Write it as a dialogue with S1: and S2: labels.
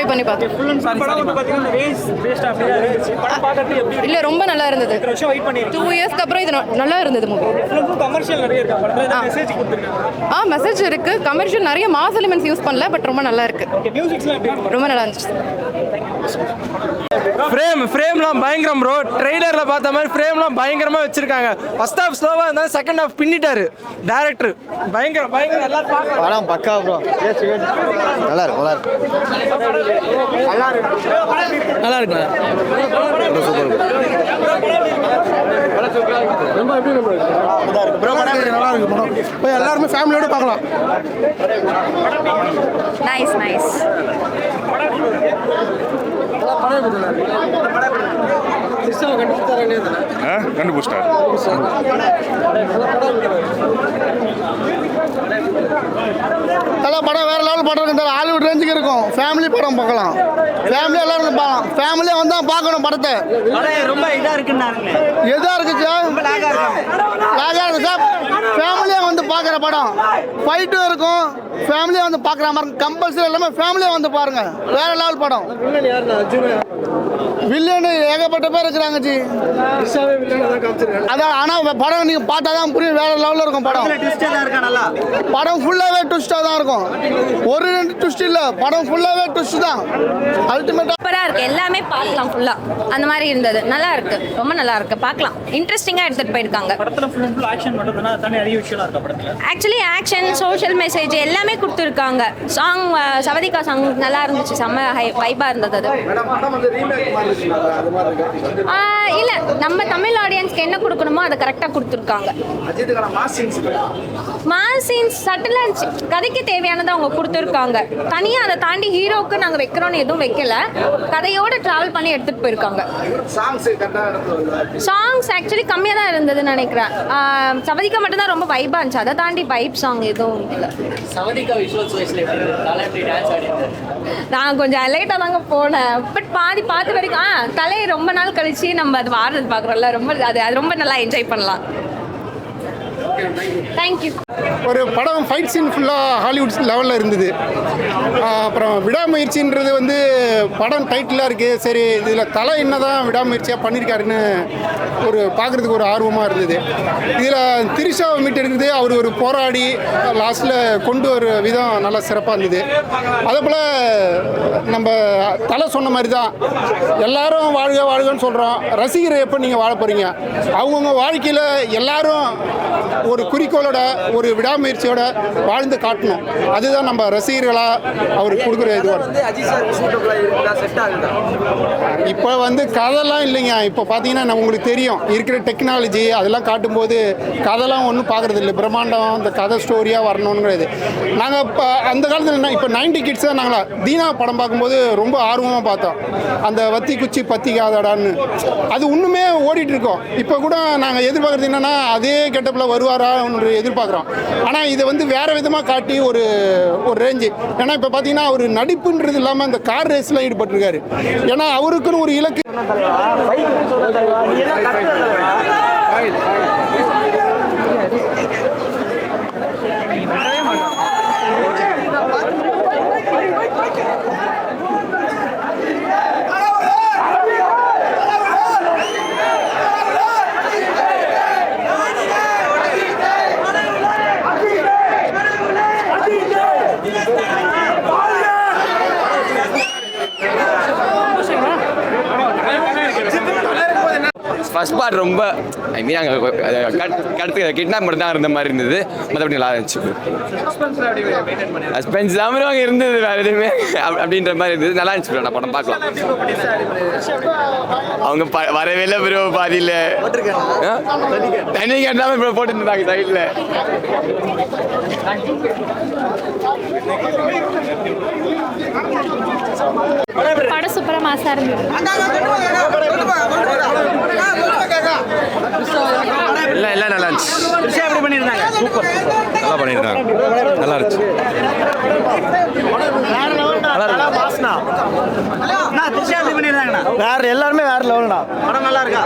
S1: Enjoy பண்ணி பார்த்தோம்.
S2: Full and full படம் வந்து பார்த்தீங்கன்னா வேஸ்ட் வேஸ்ட் அப்படியே இருந்துச்சு படம் பார்க்கறது எப்படி
S1: இல்லை ரொம்ப நல்லா இருந்தது.
S2: வருஷம் வெயிட்
S1: இயர்ஸ்க்கு அப்புறம் இது நல்லா இருந்தது மூவி
S2: கமர்ஷியல் நிறைய இருக்கா. படத்தில் மெசேஜ் கொடுத்துருக்காங்க
S1: ஆ மெசேஜ் இருக்கு. கமர்ஷியல் நிறைய மாஸ் எலிமெண்ட்ஸ் யூஸ் பண்ணல பட் ரொம்ப நல்லா இருக்கு.
S2: இருக்கு?
S1: ரொம்ப நல்லா இருந்துச்சு.
S3: ஃப்ரேம் ஃப்ரேம்லாம் பயங்கரம் ப்ரோ ட்ரெய்லரில் பார்த்த மாதிரி ஃப்ரேம்லாம் பயங்கரமாக வச்சிருக்காங்க. ஃபர்ஸ்ட் ஹாஃப் ஸ்லோவாக இருந்தாலும் செகண்ட் ஹாஃப் பின்னிட்டாரு. டேரக்டர் பயங்கர பயங்கர எல்லாரும் பார்க்கலாம்
S4: படம் பக்கா ப்ரோ நல்லா இருக்கும் நல்லா இருக்கும்
S3: நல்லா இருக்கு
S4: நல்லா இருக்கு? படம். போய் எல்லாருமே ஃபேமிலியோட பார்க்கலாம்.
S5: நைஸ் நைஸ்
S6: ஆ கண்டுபிடிச்சிட்டார்
S4: தலை படம் வேற லெவல் படம் இருக்கு தலை ஹாலிவுட் ரேஞ்சுக்கு இருக்கும். ஃபேமிலி படம் பார்க்கலாம். ஃபேமிலி எல்லாரும் பார்க்கலாம் ஃபேமிலியாக வந்தால் பார்க்கணும் படத்தை.
S2: ரொம்ப இதாக இருக்குன்னாருங்களே.
S4: எதா இருக்கு சார் லாகா இருக்கு. சார் ஃபேமிலியாக வந்து பார்க்குற படம். ஃபைட்டும் இருக்கும். ஃபேமிலியாக வந்து பார்க்குற மாதிரி கம்பல்சரி எல்லாமே ஃபேமிலியாக வந்து பாருங்க. வேற லெவல் படம். வில்லனு ஏகப்பட்ட பேர் இருக்கிறாங்க ஜி. அதான் ஆனால் படம் நீங்கள் பார்த்தா தான் புரியும். வேற லெவலில் இருக்கும் படம். படம் ஃபுல்லாகவே ட்விஸ்டாக தான் இருக்கும். ஒரு ரெண்டு ட்விஸ்ட் இல்லை. படம் ஃபுல்லாகவே ட்விஸ்ட் தான். அல்டிமேட்டாக
S5: சூப்பராக இருக்கு. எல்லாமே பார்க்கலாம் ஃபுல்லாக அந்த மாதிரி இருந்தது. நல்லா இருக்கு. ரொம்ப நல்லா இருக்கு. பார்க்கலாம். இன்ட்ரெஸ்டிங்காக எடுத்துகிட்டு போயிருக்காங்க.
S2: படத்தில் ஃபுல் அண்ட் ஃபுல் ஆக்ஷன் மட்டும் தானே தனி அதிக விஷயம் இருக்கா படத்தில்?
S5: ஆக்சுவலி ஆக்ஷன் சோஷியல் மெசேஜ் எல்லாமே கொடுத்துருக்காங்க. சாங் சவதிகா சாங் நல்லா இருந்துச்சு. செம்ம ஹை வைபாக இருந்தது அது. ஆஹ் இல்ல நம்ம தமிழ் ஆடியன்ஸ்க்கு என்ன கொடுக்கணுமோ அதை கரெக்டாக கொடுத்துருக்காங்க. மாஸ் சீன்ஸ் இருந்துச்சு கதைக்கு தேவையானதை அவங்க கொடுத்துருக்காங்க. தனியாக அதை தாண்டி ஹீரோக்கு நாங்கள் வைக்கிறோன்னு எதுவும் வைக்கல. கதையோட ட்ராவல் பண்ணி எடுத்துகிட்டு போயிருக்காங்க. சாங்ஸ் ஆக்சுவலி கம்மியாக தான் இருந்ததுன்னு நினைக்கிறேன். ஆஹ் சவதிகா மட்டும் தான் ரொம்ப வைபாக இருந்துச்சு. அதை தாண்டி வைப் சாங் எதுவும்?
S7: தலை
S5: நான் கொஞ்சம் லேட்டாக தாங்க போனேன். பட் பாதி பார்த்து வரைக்கும் ஆ கலை ரொம்ப நாள் கழிச்சு நம்ம அது வாடுறது பார்க்குறோம்ல ரொம்ப அது அது ரொம்ப நல்லா என்ஜாய் பண்ணலாம். தேங்க்யூ
S4: ஒரு படம் ஃபைட் சீன் ஃபுல்லாக ஹாலிவுட் லெவலில் இருந்தது. அப்புறம் விடாமுயற்சின்றது வந்து படம் டைட்டிலாக இருக்குது சரி இதில் தலை என்ன தான் விடாமுயற்சியாக பண்ணியிருக்காருன்னு ஒரு பார்க்குறதுக்கு ஒரு ஆர்வமாக இருந்தது. இதில் திரிஷாவை மீட்டெடுக்கிறது அவர் ஒரு போராடி லாஸ்ட்டில் கொண்டு வர விதம் நல்லா சிறப்பாக இருந்தது. அதே போல் நம்ம தலை சொன்ன மாதிரி தான் எல்லாரும் வாழ்க வாழ்கன்னு சொல்கிறோம் ரசிகர் எப்போ நீங்கள் வாழ போகிறீங்க அவங்கவுங்க வாழ்க்கையில் எல்லாரும் ஒரு குறிக்கோளோட ஒரு விடாமுயற்சியோட வாழ்ந்து காட்டணும். அதுதான் நம்ம ரசிகர்களாக அவருக்கு கொடுக்குற இது இப்போ வந்து கதைலாம் இல்லைங்க. இப்போ பார்த்தீங்கன்னா நம்ம உங்களுக்கு தெரியும். இருக்கிற டெக்னாலஜி அதெல்லாம் காட்டும்போது கதைலாம் ஒன்றும் பார்க்குறது இல்லை பிரம்மாண்டம் இந்த கதை ஸ்டோரியாக வரணுங்கிறது நாங்கள் இப்போ அந்த காலத்தில் என்ன இப்போ நைன்டி கிட்ஸ் தான் நாங்களா தீனா படம் பார்க்கும்போது ரொம்ப ஆர்வமாக பார்த்தோம். அந்த வத்தி குச்சி பத்திக்காதடான்னு அது இன்னுமே ஓடிட்டு இருக்கோம். இப்போ கூட நாங்கள் எதிர்பார்க்குறது என்னென்னா அதே கெட்டப்பில் வருவாரான்னு எதிர்பார்க்குறோம். ஆனால் இதை வந்து வேறு விதமாக காட்டி ஒரு ஒரு ரேஞ்சு ஏன்னா இப்போ பார்த்தீங்கன்னா அவர் நடிப்புன்றது இல்லாமல் இந்த கார் ரேஸில் ஈடுபட்டிருக்காரு. ஏன்னா அவருக்குன்னு ஒரு இலக்கு
S8: ஃபர்ஸ்ட் பார்ட் ரொம்ப ஐ மீன் அங்கே கடத்து கிட்னாப் மட்டும் தான் இருந்த மாதிரி இருந்தது. மற்றபடி நல்லா இருந்துச்சு. சஸ்பென்ஸ் இல்லாமல் அங்கே இருந்தது வேறு எதுவுமே. அப்~ அப்படின்ற மாதிரி இருந்தது. நல்லா இருந்துச்சு. நான் படம் பார்க்கலாம். அவங்க வரவே இல்லை ப்ரோ பாதியில். தண்ணி கேட்டாமல் இப்போ போட்டுருந்தாங்க சைடில்
S5: படம் சூப்பராக மாசாக இருந்தது.
S8: எல்லாம் எல்லாம் நல்லா இருந்துச்சு.
S2: த்ரிஷா எப்படி பண்ணியிருந்தாங்க சூப்பர்.
S8: நல்லா பண்ணியிருக்காங்க நல்லா இருந்துச்சு.
S4: வேற எல்லாருமே வேற லெவல்டா.
S2: படம் நல்லா இருக்கா?